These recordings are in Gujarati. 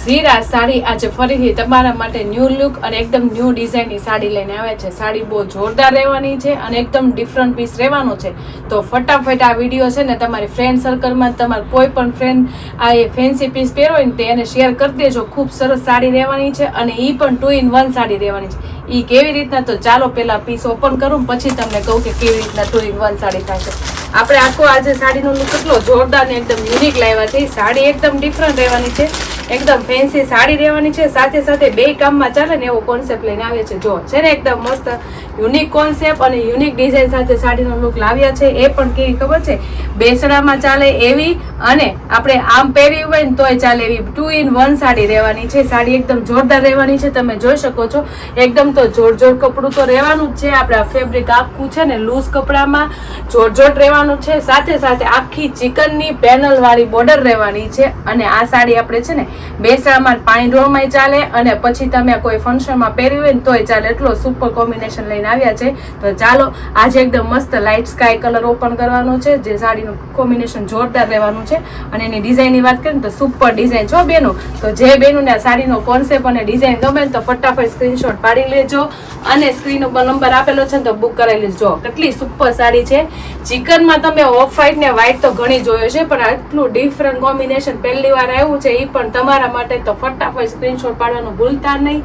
ઝીરા સાડી આજે ફરીથી તમારા માટે ન્યૂ લુક અને એકદમ ન્યૂ ડિઝાઇનની સાડી લઈને આવે છે. સાડી બહુ જોરદાર રહેવાની છે અને એકદમ ડિફરન્ટ પીસ રહેવાનો છે. તો ફટાફટ આ વીડિયો છે ને તમારી ફ્રેન્ડ સર્કલમાં તમારા કોઈ પણ ફ્રેન્ડ આ એ ફેન્સી પીસ પહેરો ને તે એને શેર કરી દેજો. ખૂબ સરસ સાડી રહેવાની છે અને એ પણ ટુ ઇન વન સાડી રહેવાની છે. એ કેવી રીતના? તો ચાલો પહેલાં પીસ ઓપન કરું પછી તમને કહું કે કેવી રીતના ટુ ઇન વન સાડી થશે. આપણે આખો આજે સાડીનો લુક કેટલો જોરદાર ને એકદમ યુનિક લાવ્યા છે. સાડી એકદમ ડિફરન્ટ રહેવાની છે. એકદમ ફેન્સી સાડી રહેવાની છે. સાથે સાથે બે કામમાં ચાલે ને એવો કોન્સેપ્ટ લઈને આવ્યા છે જો, છે ને એકદમ મસ્ત યુનિક કોન્સેપ્ટ અને યુનિક ડિઝાઇન સાથે સાડીનો લુક લાવ્યા છે. એ પણ કેવી ખબર છે? બેસડામાં ચાલે એવી અને આપણે આમ પહેરી હોય ને તોય ચાલે એવી. ટુ ઇન વન સાડી રહેવાની છે. સાડી એકદમ જોરદાર રહેવાની છે. તમે જોઈ શકો છો. એકદમ તો જોર જોર કપડું તો રહેવાનું જ છે. આપણે ફેબ્રિક આખું છે ને લૂઝ કપડામાં જોરજોટ રહેવાનું છે. સાથે સાથે આખી ચિકનની પેનલવાળી બોર્ડર રહેવાની છે. અને આ સાડી આપણે છે ને બેસડામાં પાણી ડોળમાંય ચાલે અને પછી તમે કોઈ ફંક્શનમાં પહેર્યું હોય ને તોય ચાલે. એટલો સુપર કોમ્બિનેશન લઈને આવ્યા છે. તો ચાલો, આજે એકદમ મસ્ત લાઇટ સ્કાય કલર ઓપન કરવાનો છે. જે સાડીનું કોમ્બિનેશન જોરદાર રહેવાનું છે અને એની ડિઝાઇનની વાત કરીએ તો સુપર ડિઝાઇન. છો બેનો, તો જે બેનોને આ સાડીનો કોન્સેપ્ટ અને ડિઝાઇન ગમે તો ફટાફટ સ્ક્રીનશોટ પાડી લેજો અને સ્ક્રીન ઉપર નંબર આપેલો છે ને તો બુક કરાવી લેજો. કેટલી સુપર સાડી છે. ચિકનમાં તમે ઓફ વ્હાઈટ ને વ્હાઈટ તો ઘણી જોયો છે, પણ આટલું ડિફરન્ટ કોમ્બિનેશન પહેલી વાર આવ્યું છે, એ પણ તમારા માટે તો ફટાફટ સ્ક્રીનશોટ પાડવાનું ભૂલતા નહીં.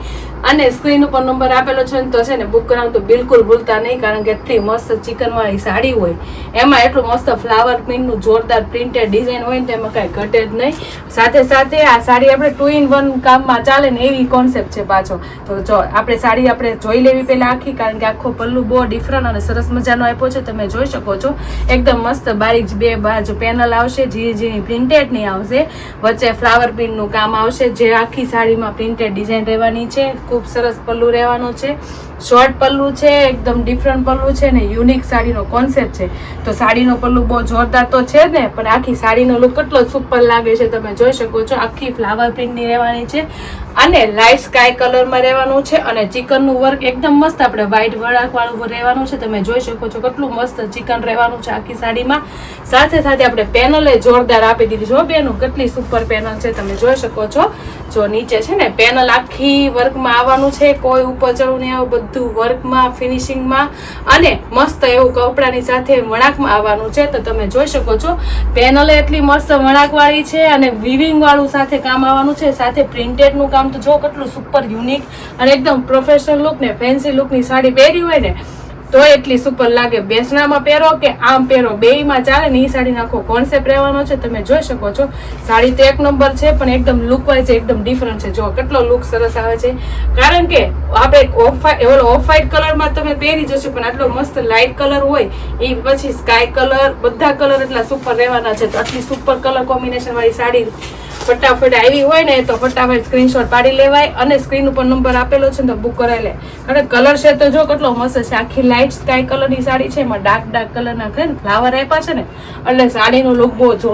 અને સ્ક્રીન ઉપર નંબર આપેલો છે ને તો છે ને બુક કરાવવાનું તો બિલકુલ ભૂલતા નહીં, કારણ કે એટલી મસ્ત ચિકનવાળી સાડી હોય. એમાં એટલું મસ્ત ફ્લાવર પ્રિન્ટનું જોરદાર પ્રિન્ટેડ ડિઝાઇન હોય ને તેમાં કાંઈ ઘટે જ નહીં. સાથે સાથે આ સાડી આપણે ટુ ઇન વન કામમાં ચાલે ને એવી કોન્સેપ્ટ છે પાછો. તો જો, આપણે સાડી આપણે જોઈ લેવી પહેલાં આખી, કારણ કે આખો પલ્લુ બહુ ડિફરન્ટ અને સરસ મજાનો આપ્યો છે, તમે જોઈ શકો છો. એકદમ મસ્ત બારીક બે બાજુ પેનલ આવશે, ઝીણી ઝીણી પ્રિન્ટેડની આવશે. વચ્ચે ફ્લાવર પ્રિન્ટનું કામ આવશે, જે આખી સાડીમાં પ્રિન્ટેડ ડિઝાઇન રહેવાની છે. ખૂબ સરસ પલ્લુ રહેવાનું છે. શોર્ટ પલ્લુ છે, એકદમ ડિફરન્ટ પલ્લુ છે ને યુનિક સાડીનો કોન્સેપ્ટ છે. તો સાડીનો પલ્લુ બહુ જોરદાર તો છે ને, પણ આખી સાડીનો લુક કેટલો સુપર લાગે છે તમે જોઈ શકો છો. આખી ફ્લાવર પ્રિન્ટની રહેવાની છે અને લાઇટ સ્કાય કલરમાં રહેવાનું છે અને ચિકનનું વર્ક એકદમ મસ્ત આપણે વ્હાઇટ વળાકવાળું રહેવાનું છે. તમે જોઈ શકો છો કેટલું મસ્ત ચિકન રહેવાનું છે આખી સાડીમાં. સાથે સાથે આપણે પેનલે જોરદાર આપી દીધી હો બેનું, કેટલી સુપર પેનલ છે તમે જોઈ શકો છો. જો નીચે છે ને પેનલ આખી વર્કમાં આવવાનું છે, કોઈ ચડવું નહીં આવું બધું વર્કમાં ફિનિશિંગમાં અને મસ્ત એવું કપડાની સાથે વણાકમાં આવવાનું છે, તો તમે જોઈ શકો છો. પેનલ એટલી મસ્ત વણાકવાળી છે અને વિવિંગવાળું સાથે કામ આવવાનું છે. સાથે પ્રિન્ટેડનું કામ તો જો કેટલું સુપર યુનિક અને એકદમ પ્રોફેશનલ લુક ને ફેન્સી લુકની સાડી પહેરી હોય ને તો એટલી સુપર લાગે. બેસનામાં પહેરો કે આમ પહેરો? બેયમાં ચાલે ને એ સાડીનો આખો કોન્સેપ્ટ રહેવાનો છે? તમે જોઈ શકો છો. સાડી તો એક નંબર છે, પણ એકદમ લુક વાઇઝ એકદમ ડિફરન્ટ છે. જો કેટલો લુક સરસ આવે છે. કારણ કે આપણે ઓફ ઓલો ઓફ વ્હાઈટ કલરમાં તમે પહેરી જશો, પણ આટલો મસ્ત લાઇટ કલર હોય એ પછી સ્કાય કલર બધા કલર એટલા સુપર રહેવાના છે. તો આટલી સુપર કલર કોમ્બિનેશન વાળી સાડી ફટાફટ આવી હોય ને તો ફટાફટ સ્ક્રીનશોટ પાડી લેવાય અને સ્ક્રીન ઉપર નંબર આપેલો છે તો બુક કરાવી લે. અને કલર છે તો જો કેટલો મસ્ત છે. આખી લાઇટ સ્કાય કલરની સાડી છે. એમાં ડાર્ક ડાર્ક કલરના ને ફ્લાવર આપ્યા છે ને. એટલે સાડીનો લુક બહુ જો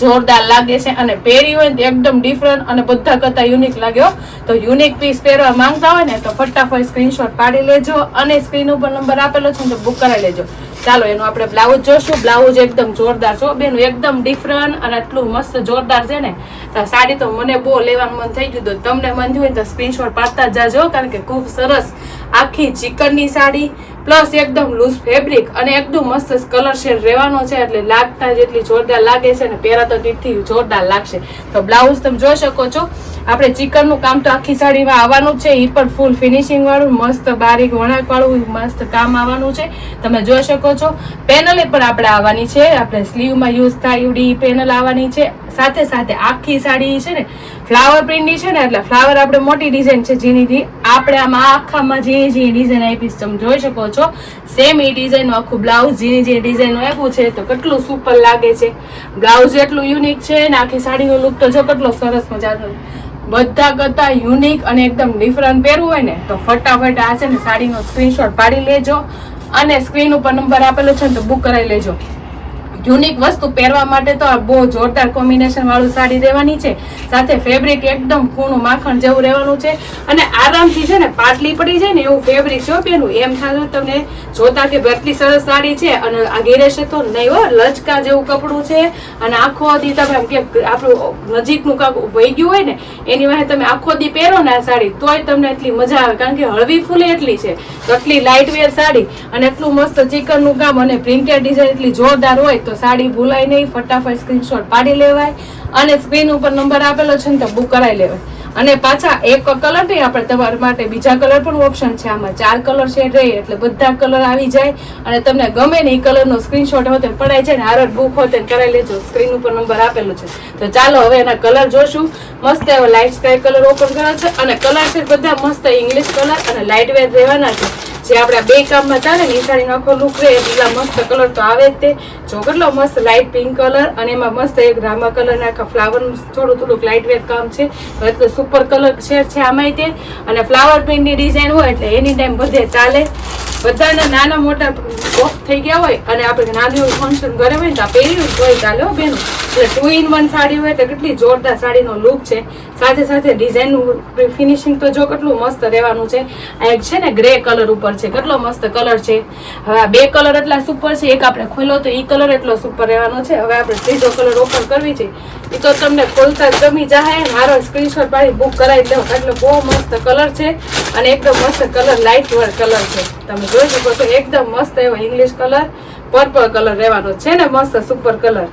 જોરદાર લાગે છે અને પહેરી હોય તો એકદમ ડિફરન્ટ અને બધા કરતા યુનિક લાગ્યો તો યુનિક પીસ પહેરવા માંગતા હોય ને તો ફટાફટ સ્ક્રીનશોટ પાડી લેજો અને સ્ક્રીન ઉપર નંબર આપેલો છે તો બુક કરાવી લેજો. ચાલો, એનું આપણે બ્લાઉઝ જોશું. બ્લાઉઝ એકદમ જોરદાર છો બેનું, એકદમ ડિફરન્ટ અને આટલું મસ્ત જોરદાર છે ને. તો સાડી તો મને બહુ લેવાનું મન થઈ ગયું તો તમને મન થયું હોય તો સ્ક્રીનશોટ પાડતા જાજો, કારણ કે ખૂબ સરસ આખી ચિકનની સાડી. પ્લસ એકદમ લૂઝ ફેબ્રિક અને એકદમ મસ્ત કલર શેડ રહેવાનો છે એટલે લાગતા જેટલી જોરદાર લાગે છે ને પહેરાતો તેથી જોરદાર લાગશે. તો બ્લાઉઝ તમે જોઈ શકો છો. આપણે ચિકનનું કામ તો આખી સાડીમાં આવવાનું છે. એ પણ ફૂલ ફિનિશિંગ વાળું, મસ્ત બારીક વણાકવાળું મસ્ત કામ આવવાનું છે. તમે જોઈ શકો છો. પેનલે પણ આપણે આવવાની છે. આપણે સ્લીવમાં યુઝ થાય એવડી પેનલ આવવાની છે. સાથે સાથે આખી સાડી છે ને ફ્લાવર પ્રિન્ટની છે ને, એટલે ફ્લાવર આપણે મોટી ડિઝાઇન છે જેનીથી આપણે આમાં આખામાં જે જે ડિઝાઇન છે, તમે જોઈ શકો છો. સેમ એ ડિઝાઇનનું આખું બ્લાઉઝ જેની જે ડિઝાઇન આપ્યું છે, તો કેટલું સુપર લાગે છે. બ્લાઉઝ એટલું યુનિક છે ને, આખી સાડીનો લુક તો જો કેટલો સરસ મજાનો બધા કરતા યુનિક અને એકદમ ડિફરન્ટ પહેરવું હોય ને, તો ફટાફટ આ છે ને, સાડીનો સ્ક્રીનશોટ પાડી લેજો. અને સ્ક્રીન ઉપર નંબર આપેલો છે ને, તો બુક કરાવી લેજો. યુનિક વસ્તુ પહેરવા માટે તો આ બહુ જોરદાર કોમ્બિનેશન વાળું સાડી રહેવાની છે. સાથે ફેબ્રિક એકદમ કૂણું માખણ જેવું રહેવાનું છે. અને આરામથી છે ને પાટલી પડી જાય ને એવું ફેબ્રિક છો પેલું એમ થાય તમને જોતા કે આટલી સરસ સાડી છે. અને આ ગેરેશે તો નહીં હો, લચકા જેવું કપડું છે. અને આખો દી તમે એમ કે આપણું નજીકનું કાંક વહી ગયું હોય ને, એની વાહે તમે આખો દી પહેરો ને આ સાડી, તોય તમને એટલી મજા આવે. કારણ કે હળવી ફૂલે એટલી છે. એટલી લાઇટ વેર સાડી અને એટલું મસ્ત ચિકનનું કામ અને પ્રિન્ટેડ ડિઝાઇન એટલી જોરદાર હોય તો સાડી ભૂલાય નહીં, ફટાફટ સ્ક્રીનશોટ પાડી લેવાય અને સ્ક્રીન ઉપર નંબર આપેલો છે ને તો બુક કરાવી લેવાય. અને પાછા એક કલર નહીં, આપણે તમારા માટે બીજા કલર પણ ઓપ્શન છે. આમાં ચાર કલર શેડ રહે એટલે બધા કલર આવી જાય અને તમને ગમે ને એ કલરનો સ્ક્રીનશોટ હોય તો પડાઈ જાય ને હારર બુક હોય તો કરાવી લેજો. સ્ક્રીન ઉપર નંબર આપેલો છે. તો ચાલો હવે એના કલર જોશું. મસ્ત એવો લાઇટ સ્કાય કલર ઓપન કર્યો છે અને કલર છે બધા મસ્ત ઇંગ્લિશ કલર અને લાઇટ વેર રહેવાના છે. જે આપણા બે કામમાં ચાલે ને સાડીનો આખો લુક રહે એટલા મસ્ત કલર તો આવે જ તે. જો કેટલો મસ્ત લાઇટ પિંક કલર અને એમાં મસ્ત એક રામા કલરના આખા ફ્લાવર થોડું થોડુંક લાઇટ વેટ કામ છે. એટલે સુપર કલર શેડ છે આમાંય તે. અને ફ્લાવર પ્રિન્ટની ડિઝાઇન હોય એટલે એની ટાઈમ બધે ચાલે. બધાના નાના મોટા બોક્સ થઈ ગયા હોય અને આપણે નાનું એવું ફંક્શન ઘરે હોય ને તો પહેર્યું જ હોય ચાલે હો બેનું. એટલે ટુ ઇન વન સાડી હોય તો કેટલી જોરદાર સાડીનો લુક છે. સાથે સાથે ડિઝાઇનનું ફિનિશિંગ તો જો કેટલું મસ્ત રહેવાનું છે. આ એક છે ને ગ્રે કલર ઉપર છે. કેટલો મસ્ત કલર છે. હવે આ બે કલર એટલા સુપર છે. એક આપણે ખોલ્યો તો એ કલર એટલો સુપર રહેવાનો છે. હવે આપણે ત્રીજો કલર ઓપન કરવી છે. એ તો તમને ખોલતા ગમી જાય મારો સ્ક્રીનશોટ પાડી બુક કરાવી દેવો એટલે બહુ મસ્ત કલર છે અને એકદમ મસ્ત કલર લાઇટ વર કલર છે. તમે જોઈ શકો છો, એકદમ મસ્ત એવો ઇંગ્લિશ કલર પર્પલ કલર રહેવાનો છે ને મસ્ત સુપર કલર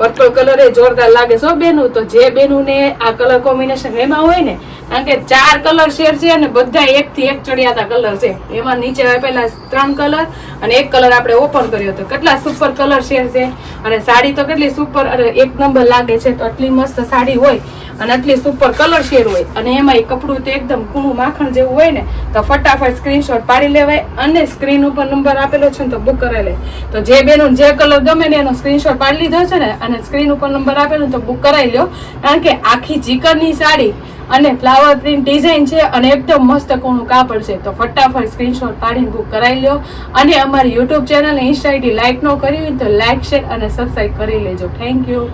પર્પલ કલર એ જોરદાર લાગે છે. બેનું, તો જે બેનું ને આ કલર કોમ્બિનેશન એમાં હોય ને, કારણ કે ચાર કલર શેર છે અને બધા એક થી એક ચડિયાતા કલર છે. એમાં નીચે આપેલા ત્રણ કલર અને એક કલર આપણે ઓપન કર્યો હતો કેટલા સુપર કલર શેર છે. અને સાડી તો કેટલી સુપર અને એક નંબર લાગે છે, તો આટલી મસ્ત સાડી હોય. અને આટલી સુપર કલર શેર હોય. અને એમાં એ કપડું તો એકદમ કૂણું માખણ જેવું હોય ને, તો ફટાફટ સ્ક્રીનશોટ પાડી લેવાય અને સ્ક્રીન ઉપર નંબર આપેલો છે ને તો બુક કરાવી લે. તો જે બેનું જે કલર ગમે ને એનો સ્ક્રીનશોટ પાડી લીધો છે ને, અને સ્ક્રીન ઉપર નંબર આપેલો તો બુક કરાવી લ્યો. કારણ કે આખી ચિકનની સાડી અને ફ્લાવર પ્રિન્ટ ડિઝાઇન છે અને એકદમ મસ્ત કોણું કાપડ છે. તો ફટાફટ સ્ક્રીનશોટ પાડીને બુક કરાવી લ્યો. અને અમારી YouTube channel insta ID like ન કરી હોય તો લાઇક શેર અને સબસ્ક્રાઈબ કરી લેજો. Thank you